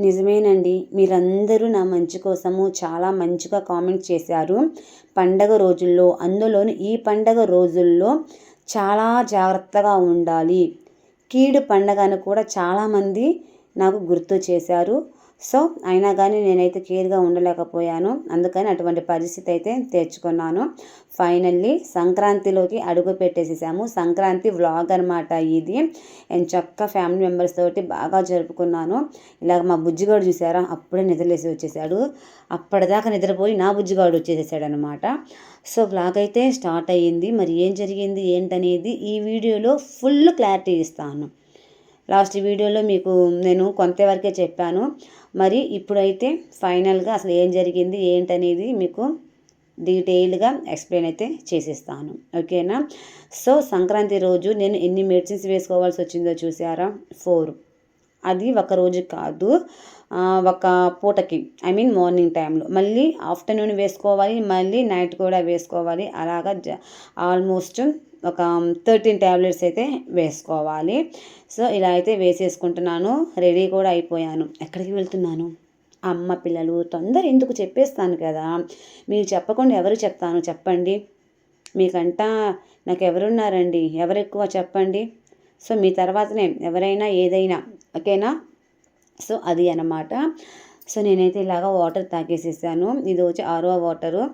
నిజమేనండి. మీరందరూ నా మంచి కోసము చాలా మంచిగా కామెంట్ చేశారు. పండగ రోజుల్లో అందులోను ఈ పండగ రోజుల్లో చాలా జాగ్రత్తగా ఉండాలి. కీడు పండగ అని కూడా చాలామంది నాకు గుర్తు చేశారు. సో అయినా కానీ నేనైతే కేర్గా ఉండలేకపోయాను. అందుకని అటువంటి పరిస్థితి అయితే తెచ్చుకున్నాను. ఫైనల్లీ సంక్రాంతిలోకి అడుగు పెట్టేసేసాము. సంక్రాంతి వ్లాగ్ అనమాట ఇది. నేను చక్క ఫ్యామిలీ మెంబర్స్ తోటి బాగా జరుపుకున్నాను. ఇలాగ మా బుజ్జిగాడు చూసారా? అప్పుడే నిద్రలేసి వచ్చేసాడు. అప్పటిదాకా నిద్రపోయి నా బుజ్జిగాడు వచ్చేసేసాడు అనమాట సో వ్లాగ్ అయితే స్టార్ట్ అయ్యింది. మరి ఏం జరిగింది? ఏంటనేది ఈ వీడియోలో ఫుల్ క్లారిటీ ఇస్తాను. లాస్ట్ వీడియోలో మీకు నేను కొంతవరకే చెప్పాను. మరి ఇప్పుడైతే ఫైనల్గా అసలు ఏం జరిగింది ఏంటనేది మీకు డీటెయిల్గా ఎక్స్ప్లెయిన్ అయితే చేసిస్తాను. ఓకేనా? సో సంక్రాంతి రోజు నేను ఎన్ని మెడిసిన్స్ వేసుకోవాల్సి వచ్చిందో చూసారా? ఫోర్. అది ఒక రోజు కాదు. ఒక పూటకి ఐ మీన్ మార్నింగ్ టైంలో. మళ్ళీ ఆఫ్టర్నూన్ వేసుకోవాలి మళ్ళీ నైట్ కూడా వేసుకోవాలి. అలాగా ఆల్మోస్ట్ ఒక um, థర్టీన్ ట్యాబ్లెట్స్ అయితే వేసుకోవాలి. సో ఇలా అయితే వేసేసుకుంటున్నాను. రెడీ కూడా అయిపోయాను. ఎక్కడికి వెళ్తున్నాను? అమ్మ పిల్లలు తొందర ఎందుకు చెప్పేస్తాను కదా? మీరు చెప్పకుండా ఎవరు చెప్తాను? చెప్పండి. మీకంటా నాకు ఎవరున్నారండి ఎవరు ఎక్కువ చెప్పండి? సో మీ తర్వాతనే ఎవరైనా ఏదైనా ఓకేనా? సో అది అన్నమాట. సో నేనైతే ఇలాగ వాటర్ తాగేసేసాను. ఇది వచ్చి ఆరో వాటరు.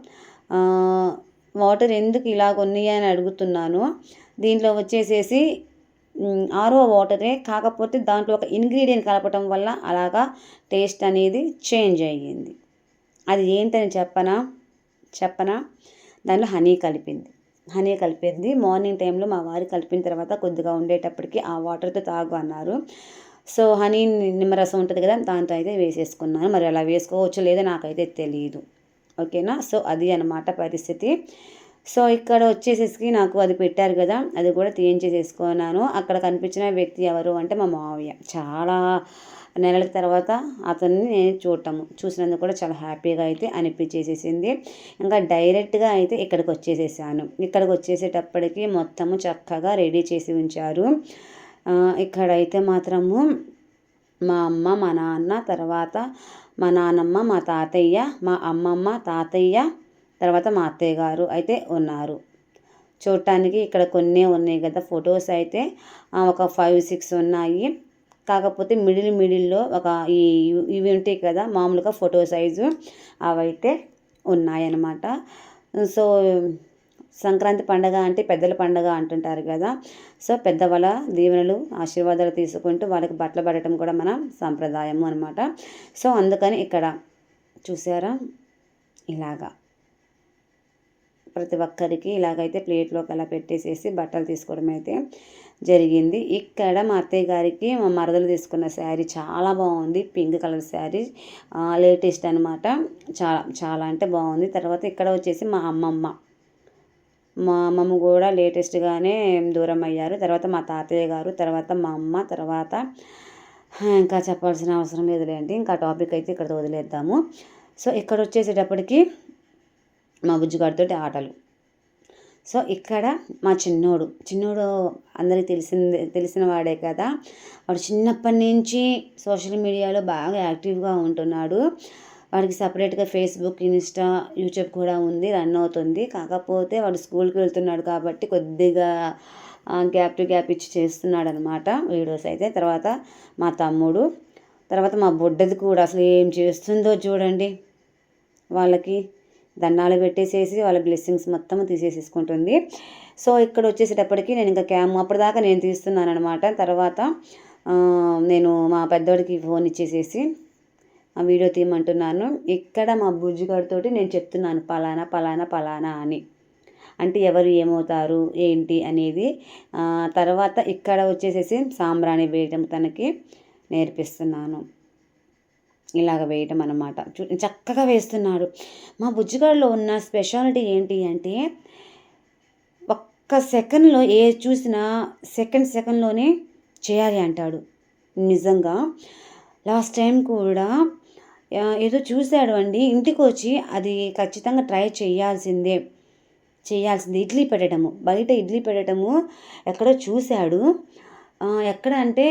వాటర్ ఎందుకు ఇలా ఉన్నాయి అని అడుగుతున్నాను. దీంట్లో వచ్చేసేసి ఆరో వాటరే కాకపోతే దాంట్లో ఒక ఇంగ్రీడియంట్ కలపటం వల్ల అలాగా టేస్ట్ అనేది చేంజ్ అయ్యింది. అది ఏంటని చెప్పనా? చెప్పనా? దాంట్లో హనీ కలిపింది. హనీ కలిపింది. మార్నింగ్ టైంలో మా వారి కలిపిన తర్వాత కొద్దిగా ఉండేటప్పటికి ఆ వాటర్తో తాగు అన్నారు. సో హనీ నిమ్మరసం ఉంటుంది కదా దాంతో అయితే వేసేసుకున్నాను. మరి అలా వేసుకోవచ్చు లేదో నాకైతే తెలియదు ఓకేనా? సో అది అనమాట పరిస్థితి. సో ఇక్కడ వచ్చేసేసి నాకు అది పెట్టారు కదా అది కూడా తీయించేసేసుకున్నాను. అక్కడ కనిపించిన వ్యక్తి ఎవరు అంటే మా మావయ్య. చాలా నెలల తర్వాత అతన్ని నేను చూడటము చూసినందుకు కూడా చాలా హ్యాపీగా అయితే అనిపించేసేసింది. ఇంకా డైరెక్ట్గా అయితే ఇక్కడికి వచ్చేసేసాను. ఇక్కడికి వచ్చేసేటప్పటికి మొత్తము చక్కగా రెడీ చేసి ఉంచారు. ఇక్కడైతే మాత్రము మా అమ్మ మా నాన్న తర్వాత మా నానమ్మ మా తాతయ్య మా అమ్మమ్మ తాతయ్య తర్వాత మా అత్తయ్య గారు అయితే ఉన్నారు. చూడటానికి ఇక్కడ కొన్ని ఉన్నాయి కదా ఫొటోస్ అయితే. ఒక ఫైవ్ సిక్స్ ఉన్నాయి. కాకపోతే మిడిల్ మిడిల్లో ఒక ఈ ఇవి ఉంటాయి కదా మామూలుగా ఫోటో సైజు అవైతే ఉన్నాయన్నమాట. సో సంక్రాంతి పండగ అంటే పెద్దల పండగ అంటుంటారు కదా. సో పెద్దవాళ్ళ దీవెనలు ఆశీర్వాదాలు తీసుకుంటూ వాళ్ళకి బట్టలు పడటం కూడా మన సంప్రదాయము అనమాట సో అందుకని ఇక్కడ చూసారా? ఇలాగా. ప్రతి ఒక్కరికి ఇలాగైతే ప్లేట్లోకి అలా పెట్టేసేసి బట్టలు తీసుకోవడం అయితే జరిగింది. ఇక్కడ మా అత్తయ్య గారికి మా మరదలు తీసుకున్న శారీ చాలా బాగుంది. పింక్ కలర్ శారీ లేటెస్ట్ అనమాట చాలా చాలా అంటే బాగుంది. తర్వాత ఇక్కడ వచ్చేసి మా అమ్మమ్మ. మా అమ్మమ్మ కూడా లేటెస్ట్గానే దూరం అయ్యారు. తర్వాత మా తాతయ్య గారు తర్వాత మా అమ్మ తర్వాత ఇంకా చెప్పాల్సిన అవసరం లేదులేండి. ఇంకా టాపిక్ అయితే ఇక్కడ వదిలేద్దాము. సో ఇక్కడ వచ్చేసేటప్పటికి మా బుజ్జిగాడితోటి ఆటలు. సో ఇక్కడ మా చిన్నోడు చిన్నోడు అందరికీ తెలిసిందే తెలిసిన వాడే కదా. వాడు చిన్నప్పటి నుంచి సోషల్ మీడియాలో బాగా యాక్టివ్గా ఉంటున్నాడు. వాడికి సపరేట్గా ఫేస్బుక్ ఇన్స్టా యూట్యూబ్ కూడా ఉంది రన్ అవుతుంది. కాకపోతే వాడు స్కూల్కి వెళ్తున్నాడు కాబట్టి కొద్దిగా గ్యాప్ టు గ్యాప్ ఇచ్చి చేస్తున్నాడు అనమాట వీడియోస్ అయితే. తర్వాత మా తమ్ముడు తర్వాత మా బుడ్డది కూడా అసలు ఏం చేస్తుందో చూడండి. వాళ్ళకి దండాలు పెట్టేసేసి వాళ్ళ బ్లెస్సింగ్స్ మొత్తం తీసేసేసుకుంటుంది. సో ఇక్కడ వచ్చేసేటప్పటికి నేను ఇంకా క్యామ్ అప్పటిదాకా నేను తీస్తున్నాను అనమాట తర్వాత నేను మా పెద్దోడికి ఫోన్ ఇచ్చేసేసి వీడియో తీయమంటున్నాను. ఇక్కడ మా బుజ్జిగాడితోటి నేను చెప్తున్నాను పలానా పలానా పలానా అని. అంటే ఎవరు ఏమవుతారు ఏంటి అనేది తర్వాత ఇక్కడ వచ్చేసేసి సాంబ్రాణి వేయటం తనకి నేర్పిస్తున్నాను. ఇలాగ వేయటం అనమాట చూ చక్కగా వేస్తున్నాడు. మా బుజ్జిగాడిలో ఉన్న స్పెషాలిటీ ఏంటి అంటే ఒక్క సెకండ్లో ఏ చూసినా సెకండ్ సెకండ్లోనే చేయాలి అంటాడు. నిజంగా లాస్ట్ టైం కూడా ఏదో చూశాడు అండి. ఇంటికి వచ్చి అది ఖచ్చితంగా ట్రై చేయాల్సిందే. చేయాల్సింది. ఇడ్లీ పెట్టడము. బయట ఇడ్లీ పెట్టడము ఎక్కడో చూశాడు. ఎక్కడ అంటే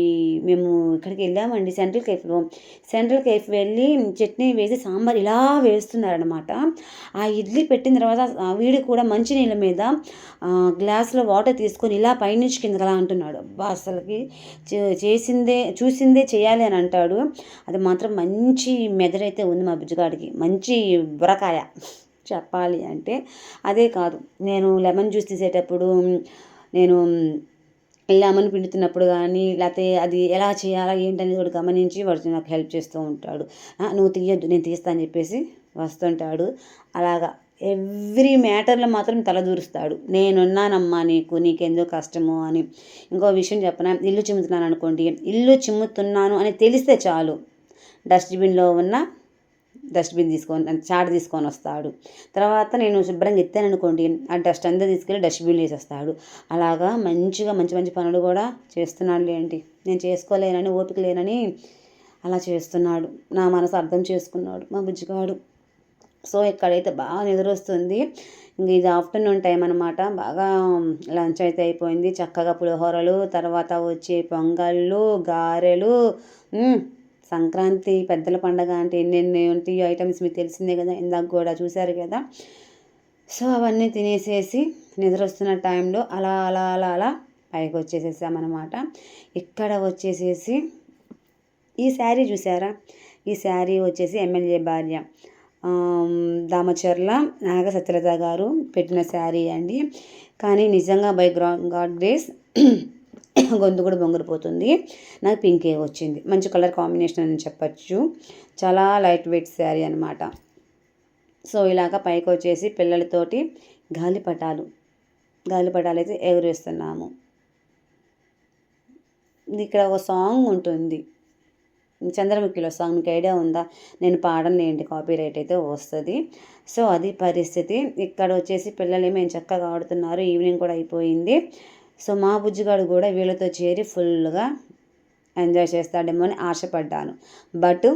ఈ మేము ఇక్కడికి వెళ్ళామండి? సెంట్రల్ కేఫ్లో సెంట్రల్ కేఫ్ వెళ్ళి చట్నీ వేసి సాంబార్ ఇలా వేస్తున్నారనమాట ఆ ఇడ్లీ పెట్టిన తర్వాత వీడు కూడా మంచినీళ్ళ మీద గ్లాస్లో వాటర్ తీసుకొని ఇలా పైనుంచి కిందకి అలా అంటున్నాడు. అబ్బా అసలుకి చేసిందే చూసిందే చేయాలి అని అంటాడు. అది మాత్రం మంచి మెదడైతే ఉంది మా బుజ్జగాడికి. మంచి బురకాయ చెప్పాలి అంటే అదే కాదు. నేను లెమన్ జ్యూస్ తీసేటప్పుడు నేను లెమన్ పిండుతున్నప్పుడు కానీ లేకపోతే అది ఎలా చేయాలా ఏంటనేది కూడా గమనించి వాడు నాకు హెల్ప్ చేస్తూ ఉంటాడు. నువ్వు తీయొద్దు నేను తీస్తా అని చెప్పేసి వస్తుంటాడు. అలాగా ఎవ్రీ మ్యాటర్లో మాత్రం తలదూరుస్తాడు నేనున్నానమ్మా నీకు నీకెందుకు కష్టము అని. ఇంకో విషయం చెప్పనా ఇల్లు చిమ్ముతున్నాను అనుకోండి ఇల్లు చిమ్ముతున్నాను అని తెలిస్తే చాలు. డస్ట్బిన్లో ఉన్న డస్ట్బిన్ తీసుకొని చాట తీసుకొని వస్తాడు. తర్వాత నేను శుభ్రంగా ఎత్తాను అనుకోండి ఆ డస్ట్ అంతా తీసుకెళ్ళి డస్ట్బిన్ వేసేస్తాడు. అలాగా మంచిగా మంచి మంచి పనులు కూడా చేస్తున్నాడు ఏంటి నేను చేసుకోలేనని ఓపిక లేనని అలా చేస్తున్నాడు. నా మనసు అర్థం చేసుకున్నాడు. మా బుజ్జిగాడు. సో ఇక్కడైతే బాగా నిద్రొస్తుంది. ఇంక ఇది ఆఫ్టర్నూన్ టైం అనమాట బాగా లంచ్ అయితే అయిపోయింది. చక్కగా పులిహోరలు తర్వాత వచ్చే పొంగళ్ళు గారెలు సంక్రాంతి పెద్దల పండగ అంటే ఎన్నెన్ని ఐటమ్స్ మీకు తెలిసిందే కదా ఇందాక కూడా చూశారు కదా. సో అవన్నీ తినేసేసి నిద్ర వస్తున్న టైంలో అలా అలా అలా అలా పైకి వచ్చేసేసామన్నమాట ఇక్కడ వచ్చేసేసి ఈ శారీ చూసారా ఈ శారీ వచ్చేసి ఎమ్మెల్యే భార్య దామచర్ల నాగ సత్యలత గారు పెట్టిన శారీ అండి. కానీ నిజంగా బై గ్రా గాడ్ గ్రేస్ గొంతు కూడా బొంగురిపోతుంది. నాకు పింకే వచ్చింది. మంచి కలర్ కాంబినేషన్ అని చెప్పచ్చు. చాలా లైట్ వెయిట్ శారీ అనమాట సో ఇలాగ పైకి వచ్చేసి పిల్లలతోటి గాలిపటాలు. గాలిపటాలు అయితే ఎగురేస్తున్నాము. ఇక్కడ ఒక సాంగ్ ఉంటుంది. చంద్రముఖిలో సాంగ్. మీకు ఐడియా ఉందా? నేను పాడలేండి కాపీ రైట్ అయితే వస్తుంది. సో అది పరిస్థితి. ఇక్కడ వచ్చేసి పిల్లలు మేము చక్కగా ఆడుతున్నారు. ఈవినింగ్ కూడా అయిపోయింది. సో మా బుజ్జిగాడు కూడా వీళ్ళతో చేరి ఫుల్గా ఎంజాయ్ చేస్తాడేమో అని ఆశపడ్డాను. బట్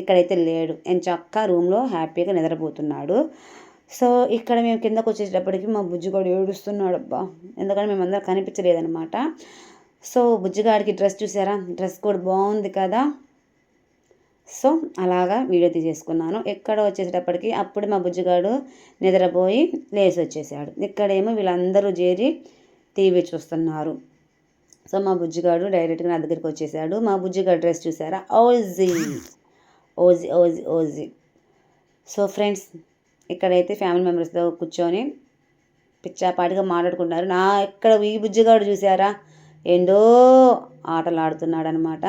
ఇక్కడైతే లేడు. నేను చక్క రూమ్లో హ్యాపీగా నిద్రపోతున్నాడు. సో ఇక్కడ మేము కిందకు వచ్చేటప్పటికి మా బుజ్జిగాడు ఏడుస్తున్నాడు అబ్బా ఎందుకంటే మేమందరం కనిపించలేదనమాట సో బుజ్జిగాడికి డ్రెస్ చూసారా? డ్రెస్ కూడా బాగుంది కదా. సో అలాగా వీడియో తీసేసుకున్నాను. ఎక్కడ వచ్చేసేటప్పటికి అప్పుడు మా బుజ్జిగాడు నిద్రపోయి లేచి వచ్చేసాడు ఇక్కడేమో వీళ్ళందరూ చేరి టీవీ చూస్తున్నారు. సో మా బుజ్జిగాడు డైరెక్ట్గా నా దగ్గరికి వచ్చేసాడు. మా బుజ్జిగాడు డ్రెస్ చూసారా? OG. OG OG OG. So friends ఇక్కడైతే ఫ్యామిలీ మెంబర్స్తో కూర్చొని పిచ్చాపాటిగా మాట్లాడుకున్నారు నా ఇక్కడ ఈ బుజ్జిగాడు చూసారా? ఏందో ఆటలు ఆడుతున్నాడు అనమాట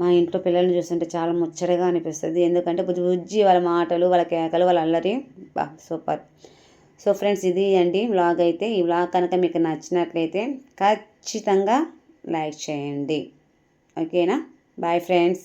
మా ఇంట్లో పిల్లల్ని చూస్తుంటే చాలా ముచ్చటగా అనిపిస్తుంది. ఎందుకంటే బుజ్జి బుజ్జి వాళ్ళ మాటలు వాళ్ళ కేకలు వాళ్ళ అల్లరి. బా సూపర్. సో ఫ్రెండ్స్ ఇది అండి వ్లాగ్ అయితే. ఈ వ్లాగ్ కనుక మీకు నచ్చినట్లయితే ఖచ్చితంగా లైక్ చేయండి. ఓకేనా? Bye friends.